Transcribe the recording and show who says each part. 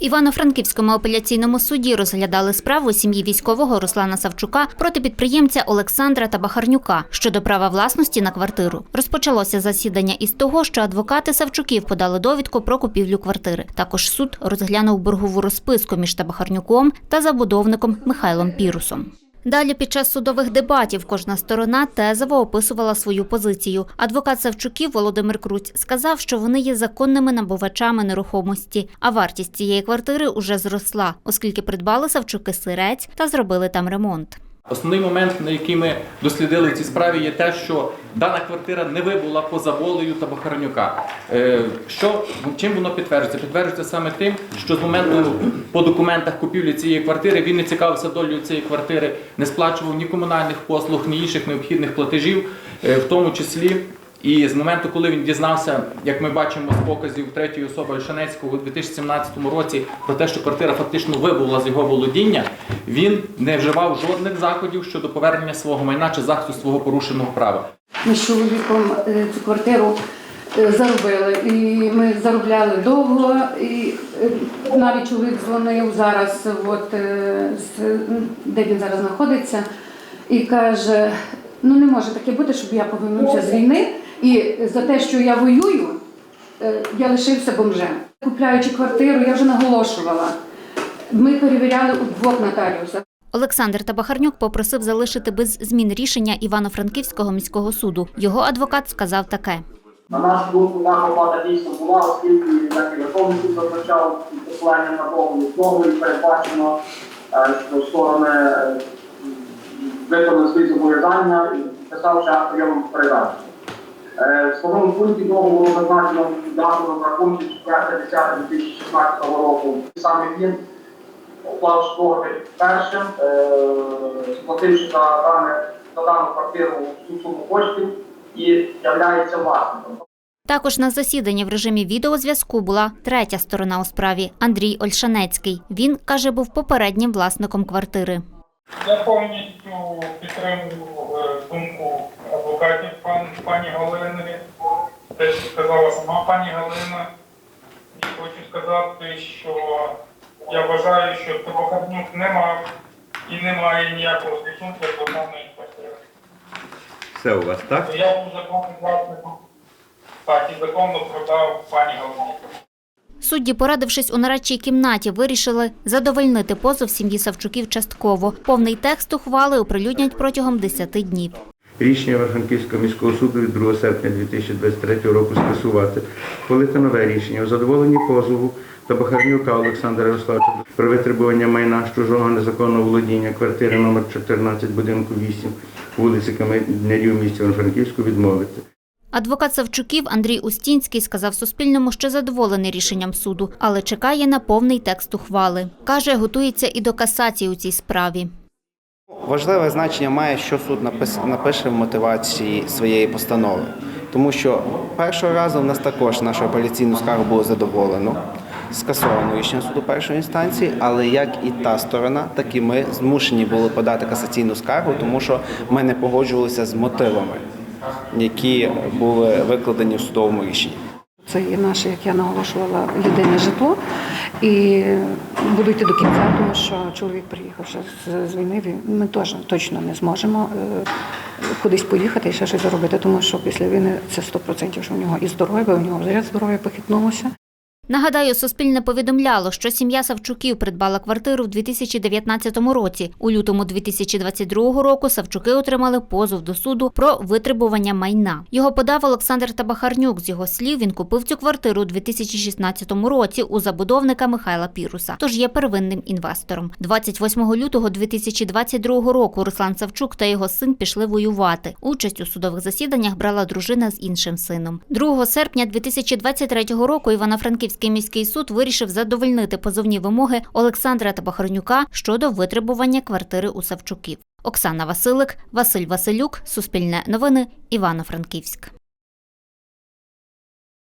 Speaker 1: Івано-Франківському апеляційному суді розглядали справу сім'ї військового Руслана Савчука проти підприємця Олександра Табахарнюка щодо права власності на квартиру. Розпочалося засідання із того, що адвокати Савчуків подали довідку про купівлю квартири. Також суд розглянув боргову розписку між Табахарнюком та забудовником Михайлом Пірусом. Далі під час судових дебатів кожна сторона тезово описувала свою позицію. Адвокат Савчуків Володимир Круць сказав, що вони є законними набувачами нерухомості, а вартість цієї квартири уже зросла, оскільки придбали Савчуки сирець та зробили там ремонт.
Speaker 2: Основний момент, на який ми дослідили в цій справі, є те, що дана квартира не вибула поза волею та Бахарнюка. Що чим воно підтверджується? Підтверджується саме тим, що з моменту по документах купівлі цієї квартири він не цікавився долею цієї квартири, не сплачував ні комунальних послуг, ні інших необхідних платежів, е, в тому числі. І з моменту, коли він дізнався, як ми бачимо з показів третьої особи Ольшанецького у 2017 році про те, що квартира фактично вибула з його володіння, він не вживав жодних заходів щодо повернення свого майна чи захисту свого порушеного права.
Speaker 3: Ми з чоловіком е, цю квартиру е, заробили. І ми заробляли довго. І е, навіть чоловік дзвонив зараз, от, де він зараз знаходиться, і каже: ну не може таке бути, щоб я повернувся з війни, і за те, що я воюю, е, я лишився бомжем. Купляючи квартиру, я вже наголошувала. Ми перевіряли у двох нотаріусах.
Speaker 1: Олександр Табахарнюк попросив залишити без змін рішення Івано-Франківського міського суду. Його адвокат сказав таке.
Speaker 4: На нашу думку, наша влада дійсно була, оскільки як і Верховний суд зазначав під посиланням на повну основу і передбачено, е, що сторони е, виконали свої зобов'язання і писавши акт прийому передачі. Е, В самому пункті договору зазначено дату розрахунку 4.10.2016 року. Саме він уклав договір першим, е, сплативши за, дане, за дану квартиру всю суму коштів і являється власником.
Speaker 1: Також на засіданні в режимі відеозв'язку була третя сторона у справі Андрій Ольшанецький. Він каже, був попереднім власником квартири.
Speaker 5: Я повністю підтримую е, думку адвокатів пан, пані Галини, те, що сказала сама пані Галина. І хочу сказати, що я вважаю, що Табахарнюк не мав і не має ніякого стосунку до даної квартири.
Speaker 6: Все у вас так?
Speaker 5: Я був законним власником, так, і законно продав пані Галині.
Speaker 1: Судді, порадившись у нарадчій кімнаті, вирішили задовольнити позов сім'ї Савчуків частково. Повний текст ухвали оприлюднять протягом 10 днів.
Speaker 6: Рішення Верховного міського суду від 2 серпня 2023 року скасувати, ухвалити нове рішення у задоволенні позову Табахарнюка Олександра Ярославовича про витребування майна з чужого незаконного володіння квартири номер 14 будинку 8 вулиці Каменярів місті Івано-Франківську відмовити.
Speaker 1: Адвокат Савчуків Андрій Устінський сказав Суспільному, що задоволений рішенням суду, але чекає на повний текст ухвали. Каже, готується і до касації у цій справі.
Speaker 7: Важливе значення має, що суд напише в мотивації своєї постанови. Тому що першого разу в нас також нашу апеляційну скаргу було задоволено, скасовано рішення суду першої інстанції, але як і та сторона, так і ми змушені були подати касаційну скаргу, тому що ми не погоджувалися з мотивами, які були викладені в судовому рішенні.
Speaker 3: Це є наше, як я наголошувала, єдине житло. І буду йти до кінця, тому що чоловік приїхав ще з, війни. Ми теж точно не зможемо е, кудись поїхати і ще щось заробити, тому що після війни це 100%, що в нього і здоров'я, у нього заряд здоров'я похитнулося.
Speaker 1: Нагадаю, Суспільне повідомляло, що сім'я Савчуків придбала квартиру в 2019 році. У лютому 2022 року Савчуки отримали позов до суду про витребування майна. Його подав Олександр Табахарнюк. З його слів, він купив цю квартиру у 2016 році у забудовника Михайла Піруса, тож є первинним інвестором. 28 лютого 2022 року Руслан Савчук та його син пішли воювати. Участь у судових засіданнях брала дружина з іншим сином. 2 серпня 2023 року Івано-Франківський міський суд вирішив задовольнити позовні вимоги Олександра Табахарнюка щодо витребування квартири у Савчуків. Оксана Василик, Василь Василюк, Суспільне новини, Івано-Франківськ.